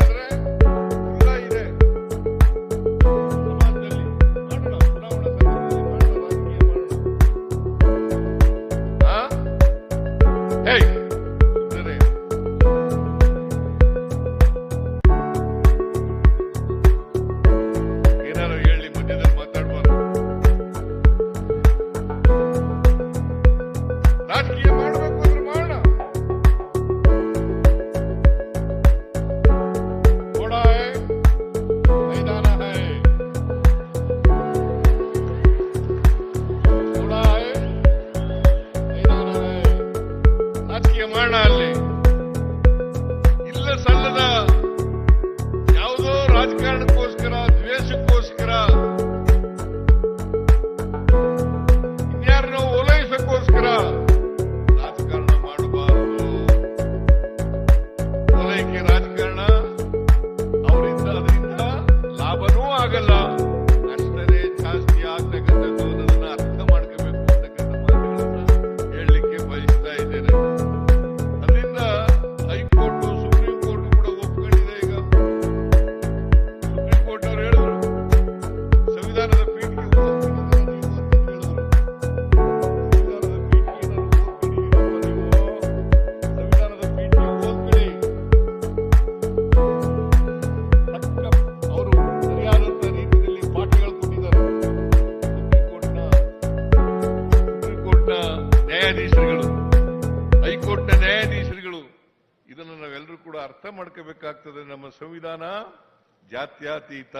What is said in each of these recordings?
Andrés. ರಾಜಕೀಯ ಮಾಡೋಣ ಅಲ್ಲಿ. ಇಲ್ಲ ಸಲ್ಲದ ಯಾವುದೋ ರಾಜಕಾರಣಕ್ಕೋಸ್ಕರ, ದ್ವೇಷಕ್ಕೋಸ್ಕರ, ಇನ್ಯಾರನ್ನೋ ಓಲೈಸಕ್ಕೋಸ್ಕರ ರಾಜಕಾರಣ ಮಾಡಬಾರದು. ಓಲೈಕೆ ರಾಜಕಾರಣ, ಅವರಿಂದ, ಅದರಿಂದ ಲಾಭನೂ ಆಗಲ್ಲ. ನ್ಯಾಯಾಧೀಶರುಗಳು, ಹೈಕೋರ್ಟ್ನ ನ್ಯಾಯಾಧೀಶರುಗಳು, ಇದನ್ನು ನಾವೆಲ್ಲರೂ ಕೂಡ ಅರ್ಥ ಮಾಡ್ಕೋಬೇಕಾಗ್ತದೆ. ನಮ್ಮ ಸಂವಿಧಾನ ಜಾತ್ಯಾತೀತ.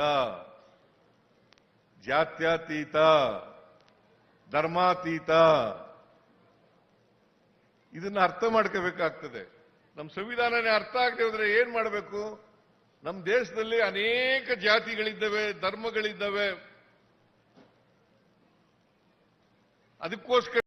ಜಾತ್ಯತೀತ. ಧರ್ಮಾತೀತ. ಇದನ್ನ ಅರ್ಥ ಮಾಡ್ಕೋಬೇಕಾಗ್ತದೆ. ನಮ್ಮ ಸಂವಿಧಾನನೇ ಅರ್ಥ ಆಗದೆ ಹೋದ್ರೆ ಏನ್ ಮಾಡಬೇಕು? ನಮ್ಮ ದೇಶದಲ್ಲಿ ಅನೇಕ ಜಾತಿಗಳಿದ್ದಾವೆ, ಧರ್ಮಗಳಿದ್ದಾವೆ. ಅದಕ್ಕೋಸ್ಕರ